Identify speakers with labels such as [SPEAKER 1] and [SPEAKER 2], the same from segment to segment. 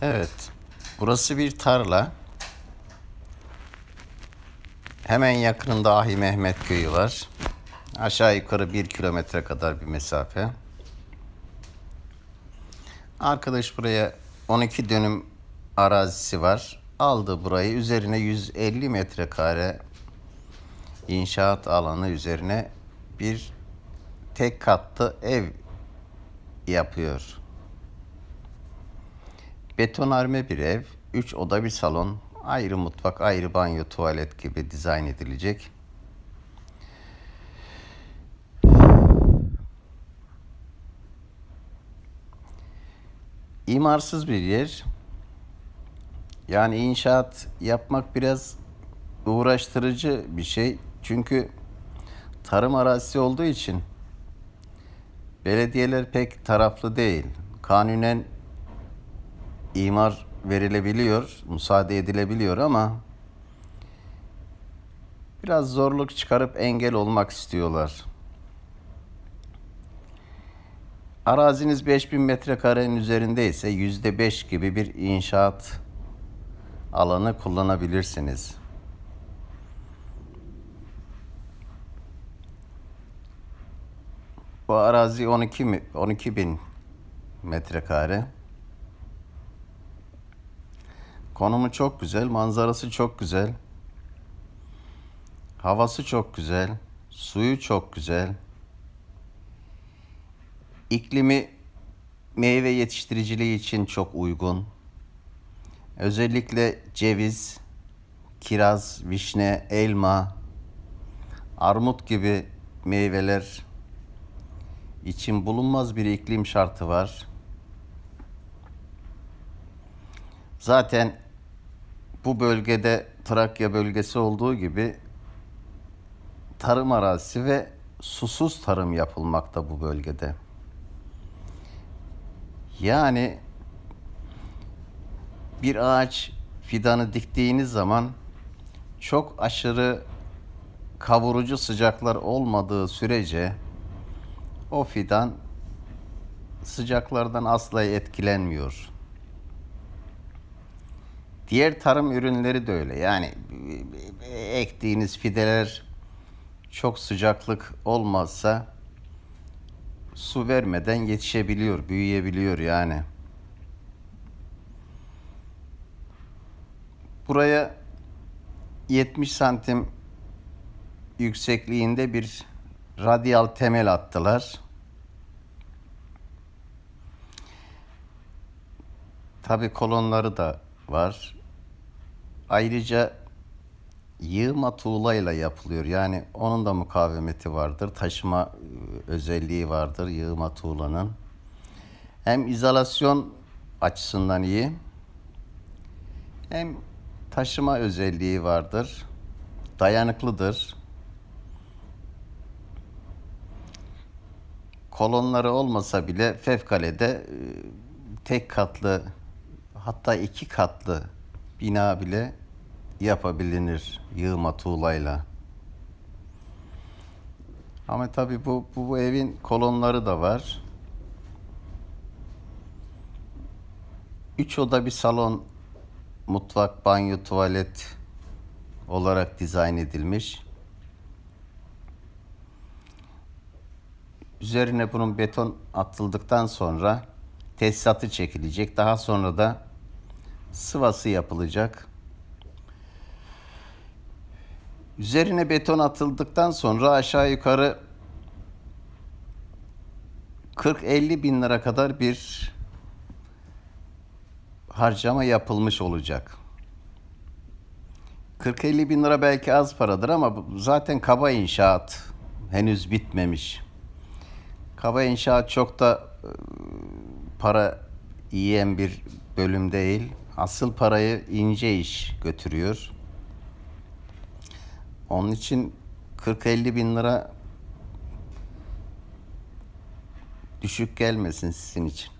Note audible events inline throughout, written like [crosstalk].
[SPEAKER 1] Evet. Burası bir tarla. Hemen yakınında Ahi Mehmet Köyü var. Aşağı yukarı bir kilometre kadar bir mesafe. Arkadaş buraya 12 dönüm arazisi var. Aldı burayı. Üzerine 150 metrekare inşaat alanı üzerine bir tek katlı ev yapıyor. Betonarme bir ev, 3 oda bir salon, ayrı mutfak, ayrı banyo, tuvalet gibi dizayn edilecek. İmarsız bir yer. Yani inşaat yapmak biraz uğraştırıcı bir şey. Çünkü tarım arazisi olduğu için belediyeler pek taraflı değil. Kanunen imar verilebiliyor, müsaade edilebiliyor ama biraz zorluk çıkarıp engel olmak istiyorlar. Araziniz 5000 metrekarenin üzerindeyse yüzde beş gibi bir inşaat alanı kullanabilirsiniz. Bu arazi 12 mi 12 bin metrekare. Konumu çok güzel, manzarası çok güzel. Havası çok güzel, suyu çok güzel. İklimi meyve yetiştiriciliği için çok uygun. Özellikle ceviz, kiraz, vişne, elma, armut gibi meyveler için bulunmaz bir iklim şartı var. Zaten bu bölgede Trakya bölgesi olduğu gibi tarım arazisi ve susuz tarım yapılmakta bu bölgede. Yani bir ağaç fidanı diktiğiniz zaman çok aşırı kavurucu sıcaklar olmadığı sürece o fidan sıcaklardan asla etkilenmiyor. Diğer tarım ürünleri de öyle. Yani ektiğiniz fideler çok sıcaklık olmazsa su vermeden yetişebiliyor, büyüyebiliyor yani. Buraya 70 santim yüksekliğinde bir radyal temel attılar. Tabi kolonları da var. Ayrıca yığma tuğlayla yapılıyor. Yani onun da mukavemeti vardır. Taşıma e, özelliği vardır yığma tuğlanın. Hem izolasyon açısından iyi hem taşıma özelliği vardır. Dayanıklıdır. Kolonları olmasa bile fevkalede e, tek katlı hatta iki katlı bina bile yapabilir yığma tuğlayla. Ama tabii bu, bu, bu evin kolonları da var. Üç oda bir salon, mutfak, banyo, tuvalet olarak dizayn edilmiş. Üzerine bunun beton atıldıktan sonra tesisatı çekilecek. Daha sonra da sıvası yapılacak. Üzerine beton atıldıktan sonra aşağı yukarı 40-50 bin lira kadar bir harcama yapılmış olacak. 40-50 bin lira belki az paradır ama zaten kaba inşaat henüz bitmemiş. Kaba inşaat çok da e, para yiyen bir bölüm değil. Asıl parayı ince iş götürüyor. Onun için 40-50 bin lira düşük gelmesin sizin için.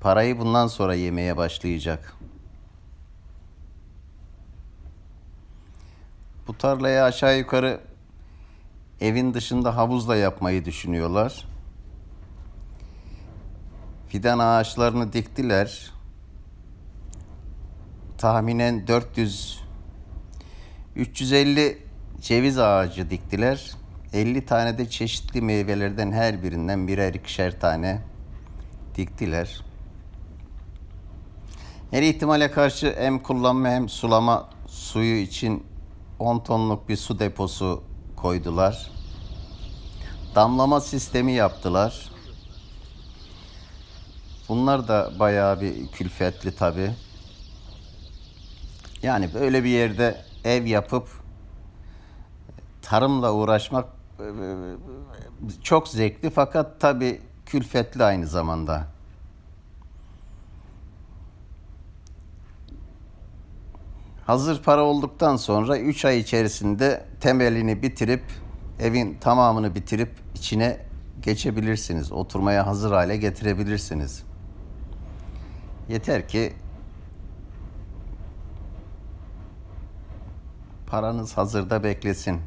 [SPEAKER 1] Parayı bundan sonra yemeye başlayacak. Bu tarlayı aşağı yukarı evin dışında havuzla yapmayı düşünüyorlar. Fidan ağaçlarını diktiler. tahminen 400 350 ceviz ağacı diktiler. 50 tane de çeşitli meyvelerden her birinden birer ikişer tane diktiler. Her ihtimale karşı hem kullanma hem sulama suyu için 10 tonluk bir su deposu koydular. Damlama sistemi yaptılar. Bunlar da bayağı bir külfetli tabi. Yani böyle bir yerde ev yapıp tarımla uğraşmak e, çok zevkli fakat tabi külfetli aynı zamanda. Hazır para olduktan sonra 3 ay içerisinde temelini bitirip evin tamamını bitirip içine geçebilirsiniz. Oturmaya hazır hale getirebilirsiniz. Yeter ki paranız hazırda beklesin.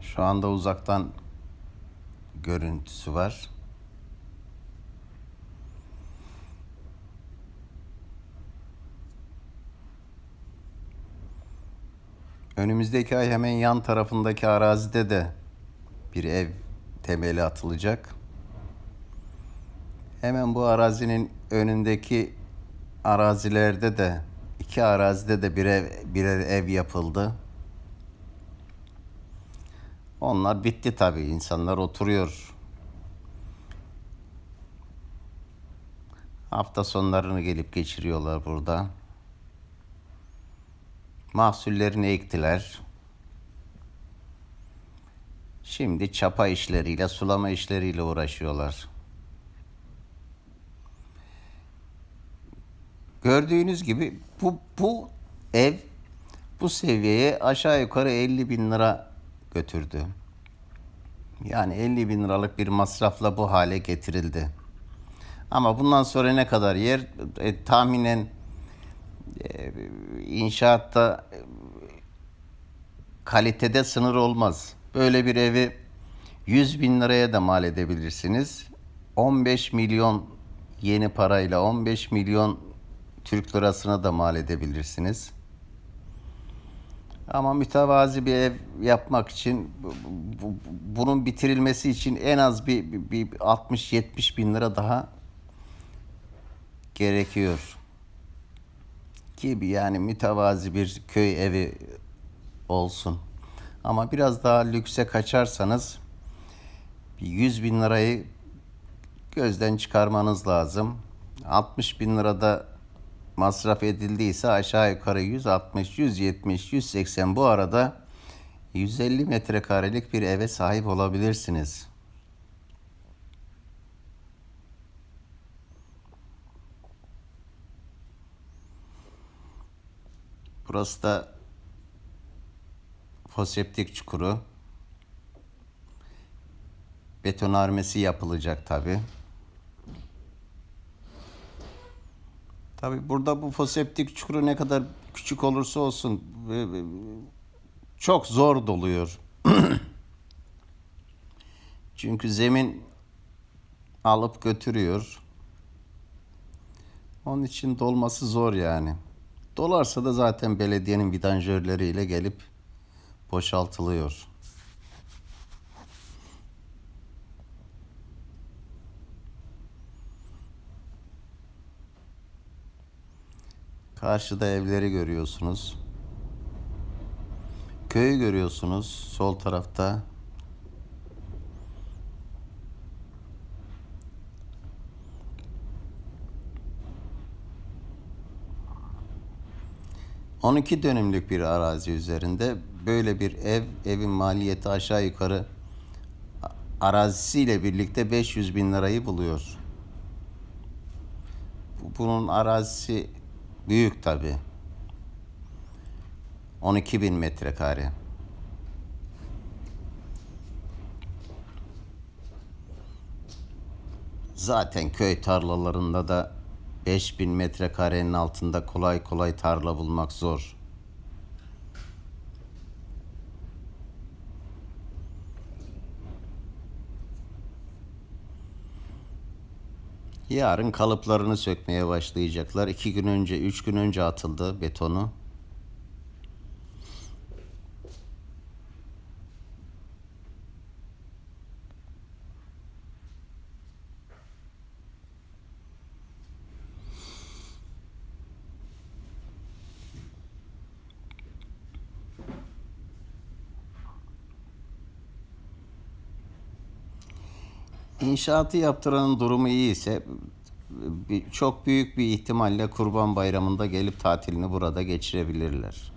[SPEAKER 1] Şu anda uzaktan görüntüsü var. Önümüzdeki ay hemen yan tarafındaki arazide de bir ev temeli atılacak. Hemen bu arazinin önündeki arazilerde de iki arazide de birer, birer ev yapıldı. Onlar bitti tabii. İnsanlar oturuyor. Hafta sonlarını gelip geçiriyorlar burada. Mahsullerini ektiler. Şimdi çapa işleriyle, sulama işleriyle uğraşıyorlar. Gördüğünüz gibi bu, bu ev bu seviyeye aşağı yukarı 50 bin lira götürdü. Yani 50 bin liralık bir masrafla bu hale getirildi. Ama bundan sonra ne kadar yer e, tahminen e, inşaatta e, kalitede sınır olmaz. Böyle bir evi 100 bin liraya da mal edebilirsiniz. 15 milyon yeni parayla 15 milyon Türk lirasına da mal edebilirsiniz. Ama mütevazi bir ev yapmak için bu- bu- bunun bitirilmesi için en az bir, bir, bir 60-70 bin lira daha gerekiyor. Ki yani mütevazi bir köy evi olsun. Ama biraz daha lükse kaçarsanız bir 100 bin lirayı gözden çıkarmanız lazım. 60 bin lirada masraf edildiyse aşağı yukarı 160, 170, 180 bu arada 150 metrekarelik bir eve sahip olabilirsiniz. Burası da foseptik çukuru. Betonarmesi yapılacak tabi. Tabi burada bu foseptik çukuru ne kadar küçük olursa olsun e, e, çok zor doluyor. [clears throat] Çünkü zemin alıp götürüyor. Onun için dolması zor yani. Dolarsa da zaten belediyenin vidanjörleriyle gelip boşaltılıyor. Karşıda evleri görüyorsunuz. Köyü görüyorsunuz sol tarafta. ...12 dönümlük bir arazi üzerinde böyle bir ev, evin maliyeti aşağı yukarı arazisiyle birlikte 500 bin lirayı buluyor. Bu- Bunun arazisi büyük tabi. 12 bin metrekare. Zaten köy tarlalarında da 5000 metrekarenin altında kolay kolay tarla bulmak zor. Yarın kalıplarını sökmeye başlayacaklar. İki gün önce, üç gün önce atıldı betonu. İnşaatı yaptıranın durumu iyi ise çok büyük bir ihtimalle Kurban Bayramı'nda gelip tatilini burada geçirebilirler.